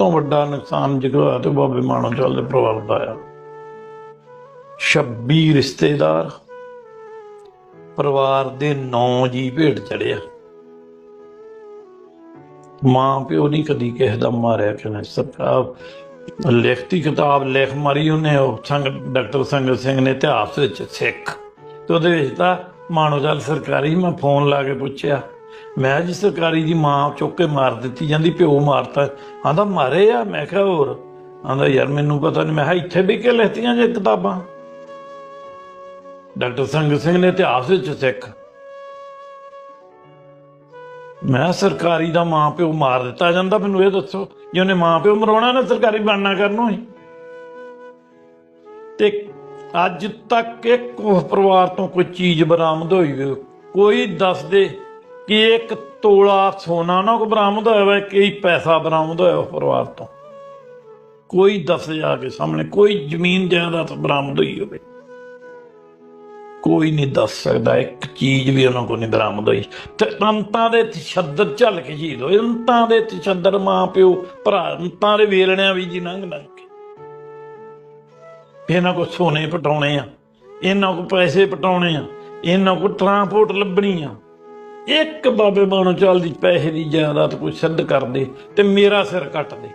ਤੋਂ ਵੱਡਾ ਨੁਕਸਾਨ ਜਿਹੜਾ ਤੇ ਬਾਬੇ ਮਾਨੋ ਚਾਲ ਦੇ ਪਰਿਵਾਰ ਦਾ ਆ 26 ਰਿਸ਼ਤੇਦਾਰ ਪਰਿਵਾਰ ਦੇ 9 ਜੀ ਭੇਟ ਚੜਿਆ ਮਾਂ ਪਿਓ ਨਹੀਂ ਕਦੀ ਕਿਸੇ ਦਾ ਮਾਰਿਆ ਕਿਨੇ ਸਰਕਾਰ ਲਿਖਤੀ ਕਿਤਾਬ ਲਿਖ ਮਾਰੀ ਉਹਨੇ, ਉਹ ਸੰਗ ਡਾਕਟਰ ਸੰਗਤ ਸਿੰਘ ਨੇ ਇਤਿਹਾਸ ਵਿੱਚ ਸਿੱਖ। ਤੇ ਉਹਦੇ ਵਿੱਚ ਤਾਂ ਮਾਨੋਜਲ ਸਰਕਾਰੀ ਮੈਂ ਫੋਨ ਲਾ ਕੇ ਪੁੱਛਿਆ ਮੈਂ ਜੀ ਸਰਕਾਰੀ ਦੀ ਮਾਂ ਚੁੱਕ ਕੇ ਮਾਰ ਦਿੱਤੀ, ਜਾਂਦੀ ਪਿਓ ਮਾਰਤਾ। ਆਂਦਾ ਮਾਰੇ ਆ? ਮੈਂ ਕਿਹਾ, ਹੋਰ। ਆਂਦਾ ਯਾਰ, ਮੈਨੂੰ ਪਤਾ ਨਹੀਂ ਮੈਂ ਕਿਹਾ, ਇੱਥੇ ਵੀ ਕਿ ਲਿਖਤੀਆਂ ਜੇ ਕਿਤਾਬਾਂ? ਡਾਕਟਰ ਸੰਗਤ ਸਿੰਘ ਨੇ ਇਤਿਹਾਸ ਵਿੱਚ ਸਿੱਖ। ਮੈਂ ਸਰਕਾਰੀ ਦਾ ਮਾਂ ਪਿਓ ਮਾਰ ਦਿੱਤਾ ਜਾਂਦਾ, ਮੈਨੂੰ ਇਹ ਦੱਸੋ, ਜੇ ਉਹਨੇ ਮਾਂ ਪਿਓ ਮਰਾਉਣਾ ਨਾ ਸਰਕਾਰੀ ਬਣਨਾ ਕਰਨੋਂ ਹੀ। ਤੇ ਅੱਜ ਤੱਕ ਇੱਕ ਪਰਿਵਾਰ ਤੋਂ ਕੋਈ ਚੀਜ਼ ਬਰਾਮਦ ਹੋਈ ਕੋਈ ਦੱਸ ਦੇ ਕਿ ਇੱਕ ਤੋਲਾ ਸੋਨਾ ਨਾ ਕੋ ਬਰਾਮਦ ਹੋਇਆ ਵਾ ਕਿ ਪੈਸਾ ਬਰਾਮਦ ਹੋਇਆ ਉਸ ਪਰਿਵਾਰ ਤੋਂ। ਕੋਈ ਦੱਸ ਜਾ ਕੇ ਸਾਹਮਣੇ, ਕੋਈ ਜ਼ਮੀਨ ਜਾਇਦਾਦ ਬਰਾਮਦ ਹੋਈ ਹੋਵੇ। ਕੋਈ ਨਹੀਂ ਦੱਸ ਸਕਦਾ, ਇੱਕ ਚੀਜ਼ ਵੀ ਉਹਨਾਂ ਕੋਲ ਨਹੀਂ ਬਰਾਮਦ ਹੋਈ। ਤੇ ਅੰਤਾਂ ਦੇ ਤਸ਼ੱਦਦ ਝੱਲ ਕੇ ਸ਼ਹੀਦ ਹੋਏ। ਅੰਤਾਂ ਦੇ ਤਸ਼ੱਦਦ ਮਾਂ ਪਿਓ ਭਰਾ, ਅੰਤਾਂ ਦੇ ਵੇਲਣਿਆਂ ਵੀ ਜੀ ਲੰਘ ਲੰਘ ਕੇ। ਇਹਨਾਂ ਕੋ ਸੋਨੇ ਪਟਾਉਣੇ ਆ, ਇਹਨਾਂ ਕੋ ਪੈਸੇ ਪਟਾਉਣੇ ਆ, ਇਹਨਾਂ ਕੋ ਟਰਾਂਸਪੋਰਟ ਲੱਭਣੀ ਆ। ਇੱਕ ਬਾਬੇ ਬਾਣੋ ਚਾਲ ਦੀ ਪੈਸੇ ਦੀ ਜਾਇਦਾਦ ਕੋਈ ਸਿੱਧ ਕਰ ਦੇ ਤੇ ਮੇਰਾ ਸਿਰ ਕੱਟ ਦੇ।